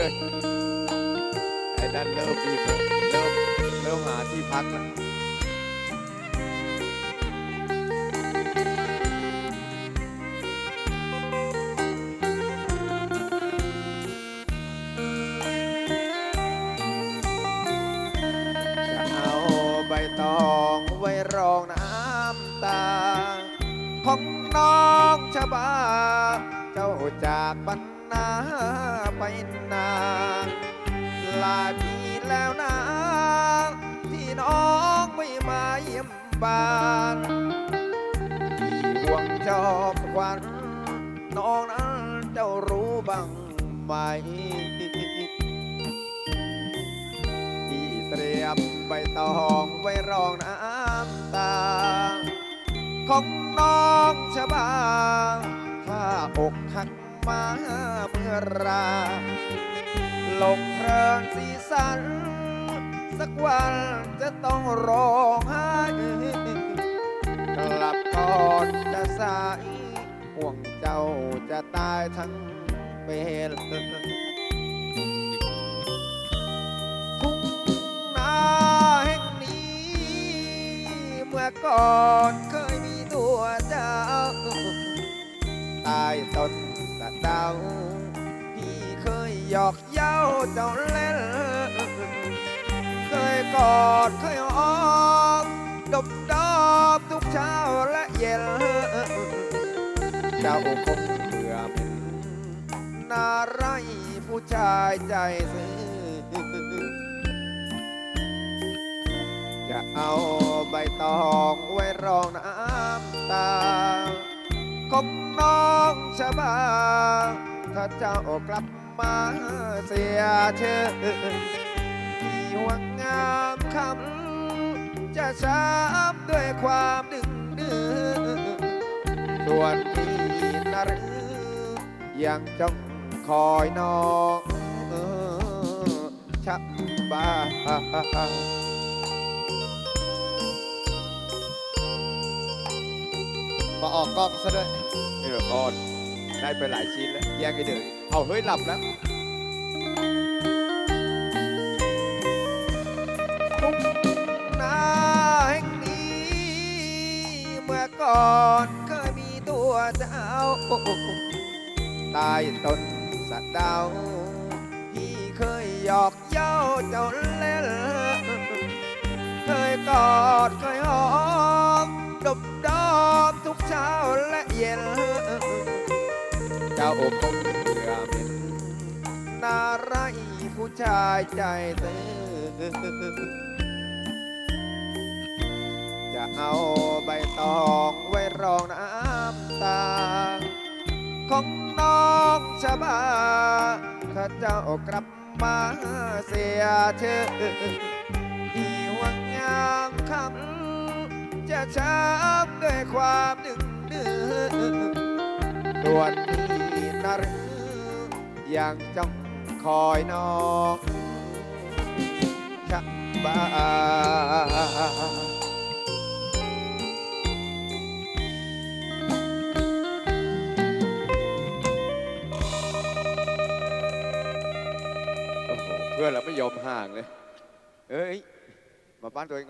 ไอ้นั่นเริ่มมีเริ่มเริ่มหาที่พักแล้วจะเอาใบตองไว้รองน้ำตา ของน้องชะบา เจ้าจากบรรณาไปนานลายปีแล้วนะที่น้องไม่มาเยี่ยมบ้านที่ห่วงจอบควันน้องนั้นเจ้ารู้บ้างไหมที่เตรียมใบตองไว้รองน้ำตา ของน้องชะบาถ้า อกหักมาเมื่อราหลงเพลินสีสัน สักวันจะต้องร้องไห้กลับก่อนจะสายห่วงเจ้าจะตายทั้งเป็นทุ่งนาแห่งนี้ เมื่อก่อนเคยมีตัวเจ้า ใต้ต้นสะเดาพี่เคยหยอกเย้าเจ้าเล่น เคยกอดเคยหอมดบดอบทุกเช้าและเย็น เจ้าคงเบื่อเป็นนาไรผู้ชายใจซื่อจะเอาใบตองไว้รองน้ำตา ของน้องชะบาถ้าเจ้ากลับมาเสียเชื่อที่หวังงามคำจะช้ำด้วยความดึงดื้อส่วนพี่นรือยังจ้องคอยน้องชักบ้า มาออกกล้องซะด้วยเออกอนได้ไปหลายชิ้นแล้วแย่งกันเดือเอาเฮ้ยหลับแล้วทุ่งนาแห่งนี้ เมื่อก่อนเคยมีตัวเจ้าใต้ต้นสะเดาวพี่เคยหยอกเย้าเจ้าเล่นเคยกอดเคย เย็น เจ้าอกคงเบื่อเป็นนาไรผู้ชายใจตื้อจะเอาใบตองไว้รองน้ำตา ของน้องชะบาถ้าเจ้ากลับมาเสียเชื่อที่หวังงามคำจะช้ำด้วยความดึง ด่วนที่นหรือยังจ้องคอยน้องชักบ้าเพื่อนเราไม่ยอมห่างเลย เอ้ย มาบ้านตัวเอง